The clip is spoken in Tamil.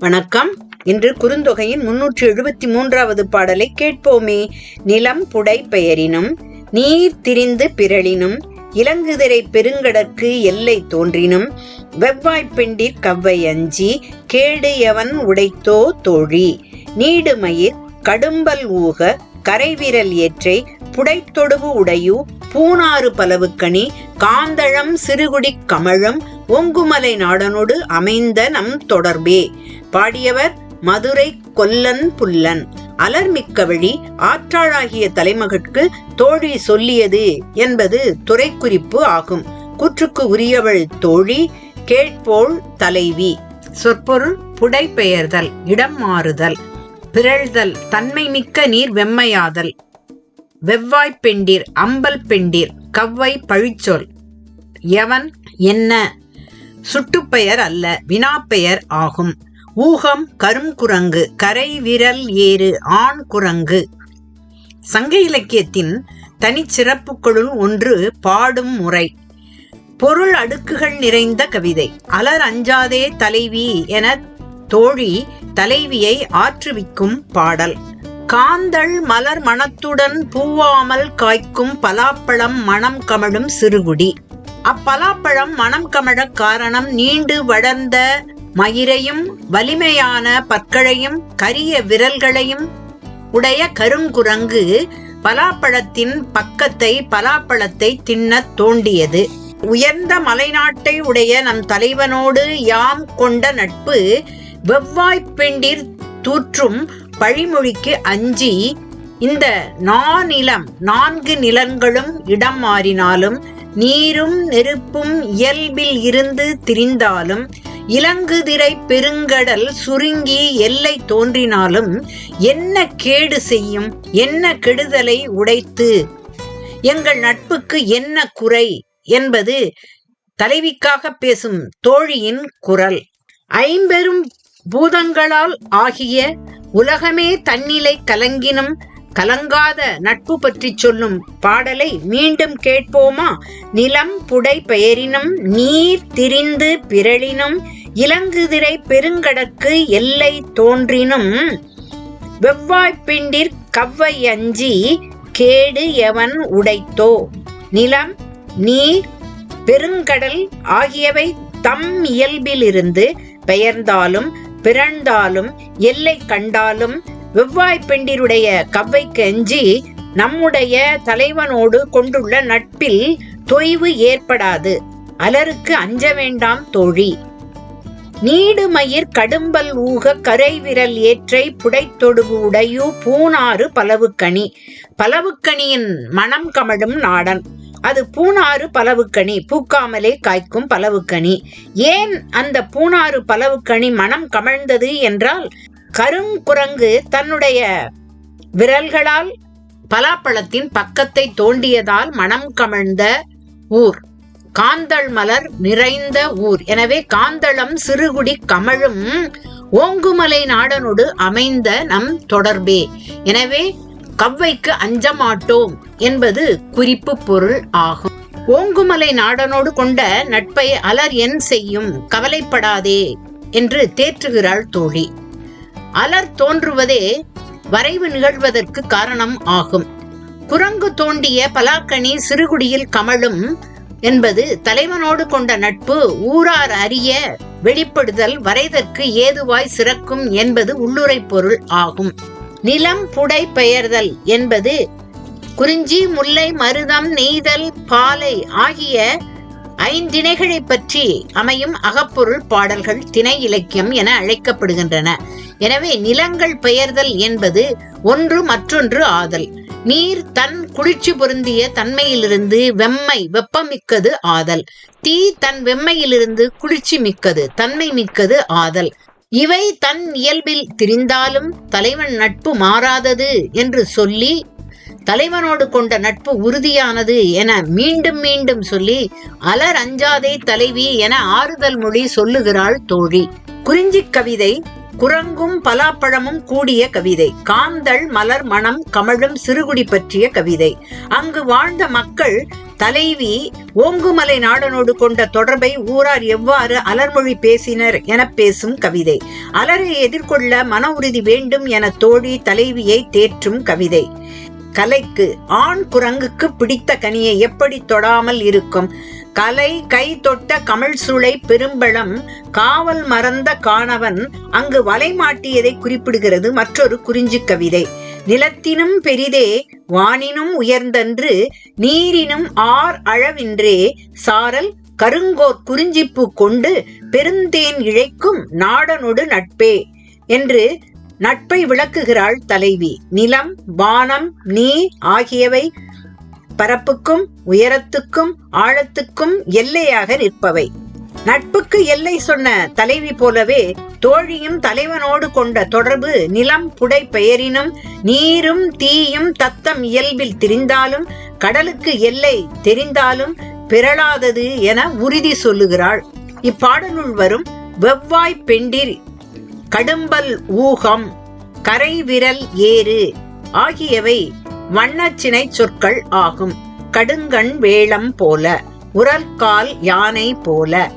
வணக்கம். இன்று குறுந்தொகையின் முன்னூற்றி எழுபத்தி மூன்றாவது பாடலை கேட்போமே. நிலம் புடை பெயரினும் நீர் திரிந்து பிறழினும் இலங்குதிரை பெருங்கடற்கு எல்லை தோன்றினும் வெவ்வாய்ப்பெண்டிற் கவ்வை அஞ்சி கேடு எவன் உடைத்தோ தோழி. நீடுமயிர் கடும்பல் ஊக கரைவிரல் ஏற்றை புடைத்தொடுவு உடையு பூனாறு பலவுக்கணி காந்தளம் சிறுகுடிக் கமழும் ஒங்குமலை நாடனோடு அமைந்த நம் தொடர்பே. பாடியவர் மதுரை கொல்லன் புல்லன். அலர்மிக்க வழி ஆற்றாழாகிய தலைமகட்கு தோழி சொல்லியது என்பது துறைக்குறிப்பு ஆகும். கூற்றுக்கு உரியவள் தோழி கேட்போள் தலைவி. சொற்பொருள் புடைபெயர்தல் இடம் மாறுதல். பிறழ்தல் தன்மை மிக்க நீர் வெம்மையாதல். வெவ்வாய்ப் பெண்டிர் அம்பல் பெண்டிர் கவ்வை பழிச்சொல். எவன் என்ன? சுட்டுப்பெயர் அல்ல வினாப்பெயர் ஆகும். ஊகம் கருங்குரங்கு கரை விரல் ஏறு ஆண் குரங்கு. சங்க இலக்கியத்தின் தனிச்சிறப்புகளுள் ஒன்று பாடும் முறை. பொருள் அடுக்குகள் நிறைந்த கவிதை. அலர் அஞ்சாதே தலைவி என தோழி தலைவியை ஆற்றுவிக்கும் பாடல். காந்தள் மலர் மணத்துடன் பூவாமல் காய்க்கும் பலாப்பழம் மணம் கமழும் சிறுகுடி. அப்பலாப்பழம் மணம் கமழக் காரணம் நீண்டு வளர்ந்த மயிரையும் வலிமையான பற்களையும் கரிய விரல்களையும் உடைய கருங்குரங்கு பலாப்பழத்தின் பக்கத்தை பலாப்பழத்தை தின்னத் தோண்டியது. உயர்ந்த மலைநாட்டை உடைய நம் தலைவனோடு யாம் கொண்ட நட்பு வெவ்வாய்ப்பிண்டிர் தூற்றும் பழிமொழிக்கு அஞ்சி இந்த நானிலம் நான்கு நிலங்களும் இடம் மாறினாலும் நீரும் நெருப்பும் இயல்பில் இருந்து திரிந்தாலும் இலங்குதிரை பெருங்கடல் சுருங்கி எல்லை தோன்றினாலும் என்ன கேடு செய்யும்? என்ன கெடுதலை உடைத்து? எங்கள் நட்புக்கு என்ன குறை? என்பது தலைவிக்காக பேசும் தோழியின் குரல். ஐம்பெரும் பூதங்களால் ஆகிய உலகமே தன்னிலை கலங்கினும் கலங்காத நட்பு பற்றி சொல்லும் பாடலை மீண்டும் கேட்போமா? நிலம் புடை பெயரினும் நீர் திரிந்து பிறழினும் இலங்குதிரை பெருங்கடற்கு எல்லை தோன்றினும் வெவ்வாய்ப்பிண்டிற் கவ்வை அஞ்சி கேடு எவன் உடைத்தோ? நிலம் நீர் பெருங்கடல் ஆகியவை தம் இயல்பிலிருந்து பெயர்ந்தாலும் பிறந்தாலும் எல்லை கண்டாலும் வெவ்வாய் பெண்டிருடைய கவ்வை கெஞ்சி நம்முடைய தலைவனோடு கொண்டுள்ள நட்பில் தொய்வு ஏற்படாது. அலருக்கு அஞ்ச வேண்டாம் தோழி. நீடுமயிர் கடும்பல் ஊக கரை விரல் ஏற்றை புடைத்தொடுவு உடையு பூனாறு பலவுக்கணி பலவுக்கணியின் மனம் கமழும் நாடன். அது பூனாறு பலவுக்கணி பூக்காமலே காய்க்கும் பலவுக்கணி ஏன் அந்த பூனாறு பலவுக்கணி மனம் கமழ்ந்தது என்றால் கருங்குரங்கு தன்னுடைய விரல்களால் பலாப்பழத்தின் பக்கத்தை தோண்டியதால் மனம் கமழ்ந்த ஊர். காந்தள் மலர் நிறைந்த ஊர். எனவே காந்தளம் சிறுகுடி கமழும் ஓங்குமலை நாடனோடு அமைந்த நம் தொடர்பே. எனவே கவ்வைக்கு அஞ்சமாட்டோம் என்பது குறிப்பு பொருள் ஆகும். ஓங்குமலை நாடனோடு கொண்ட நட்பை அலர் என் செய்யும். கவலைப்படாதே என்று தேற்றுகிறாள் தோழி. அலர் தோன்றுவதே வரைவு நிகழ்வதற்கு காரணம் ஆகும். குரங்கு தோண்டிய பலாக்கனி சிறுகுடியில் கமழும் என்பது தலைவனோடு கொண்ட நட்பு ஊரார் அறிய வெளிப்படுதல் வரைதற்கு ஏதுவாய் சிறக்கும் என்பது உள்ளுரை பொருள் ஆகும். நிலம் புடை பெயர்தல் என்பது குறிஞ்சி முல்லை மருதம் நெய்தல் பாலை ஆகிய ஐந்திணைகளை பற்றி அமையும் அகப்பொருள் பாடல்கள் திணை இலக்கியம் என அழைக்கப்படுகின்றன. எனவே நிலங்கள் பெயர்தல் என்பது ஒன்று மற்றொன்று ஆதல். நீர் தன் குளிர்ச்சி பொருந்திய தன்மையிலிருந்து வெம்மை வெப்பமிக்கது ஆதல். தீ தன் வெம்மையிலிருந்து குளிர்ச்சி மிக்கது தன்மை மிக்கது ஆதல். இவை தன் இயல்பில் திரிந்தாலும் தலைவன் நட்பு மாறாதது என்று சொல்லி தலைவனோடு கொண்ட நட்பு உறுதியானது என மீண்டும் மீண்டும் சொல்லி அலர் அஞ்சாதே தலைவி என ஆறுதல் மொழி சொல்லுகிறாள் தோழி. குறிஞ்சி கவிதை குரங்கும் பலாப்பழமும் கூடிய கவிதை காந்தள் மலர் மணம் கமழும் சிறுகுடி பற்றிய கவிதை. அங்கு வாழ்ந்த மக்கள் தலைவி ஓங்குமலை நாடனோடு கொண்ட தொடர்பை ஊரார் எவ்வாறு அலர்மொழி பேசினர் என பேசும் கவிதை. அலரை எதிர்கொள்ள மன உறுதி வேண்டும் என தோழி தலைவியை தேற்றும் கவிதை. கலைக்கு ஆண் குரங்குக்கு பிடித்த கனியை எப்படி தொடாமல் இருக்கும்? கலை கை தொட்ட கமிழ் சுளை பெரும்பழம் காவல் மறந்த காணவன் அங்கு வலை மாட்டியதை குறிப்பிடுகிறது மற்றொரு குறிஞ்சி கவிதை. நிலத்தினும் பெரிதே வானினும் உயர்ந்தன்று நீரினும் ஆர் அழவின்றே சாரல் கருங்கோர் குறிஞ்சிப்பூ கொண்டு பெருந்தேன் இழைக்கும் நாடனொடு நட்பே என்று நட்பை விளக்குகிறாள் தலைவி. நிலம் வானம் நீர் ஆகியவை பரப்புக்கும் உயரத்துக்கும் ஆழத்துக்கும் எல்லையாக நிற்பவை. நட்புக்கு எல்லை சொன்ன தலைவி போலவே தோழியும் தலைவனோடு கொண்ட தொடர்பு நிலம் புடை பெயரினும் நீரும் தீயும் தத்தம் இயல்பில் திரிந்தாலும் கடலுக்கு எல்லை தெரிந்தாலும் பிறளாதது என உறுதி சொல்லுகிறாள். இப்பாடலுள் வரும் வெவ்வாய் பெண்டிர் கடும்பல் ஊகம் கரை விரல் ஏறு ஆகியவை வண்ணச்சினை சொற்கள் ஆகும். கடுங்கண் வேளம் போல உரற்கால் யானை போல